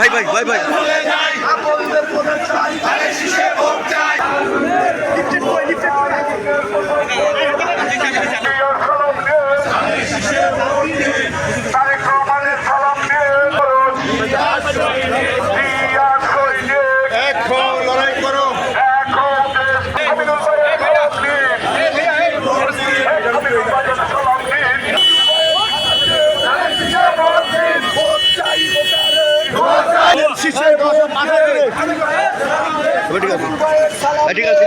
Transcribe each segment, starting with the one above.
ভাই ভাই ভাই ভাই। এখন লড়াই করো ভোট চাই ভোটারের শীষে মাথা ধরে ঠিক আছে। ঠিক আছে।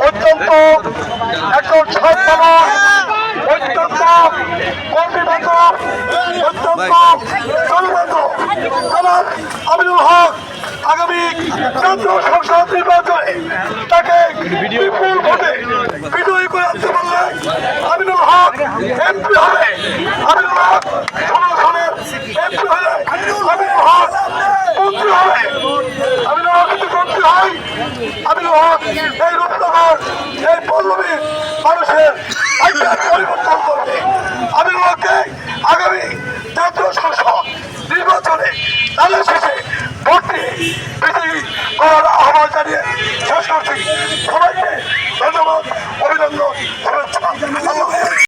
অত্যন্ত একজন সৎ মানুষ অত্যন্ত কর্মীবাদ অত্যন্ত জনবদ্ধ জনাব আমিনুল হক আগামী জাতীয় সংসদ নির্বাচনে তাকে বিপুল ভোটে বিজয়ী করে আনতে পারলে আমিনুল হক এমপি হবে আমিনুল হক ষোলো সনের এমপি হলে আমিনুল হক মন্ত্রী হবে আমিনুল হক যদি মন্ত্রী হয় আমিনুল হক এই পরিবর্তন করবে। আমিনুল হককে আগামী জাতীয় সংসদ নির্বাচনে তাদের শেষে ভোট দিয়ে বিজয়ী করার আহ্বান জানিয়ে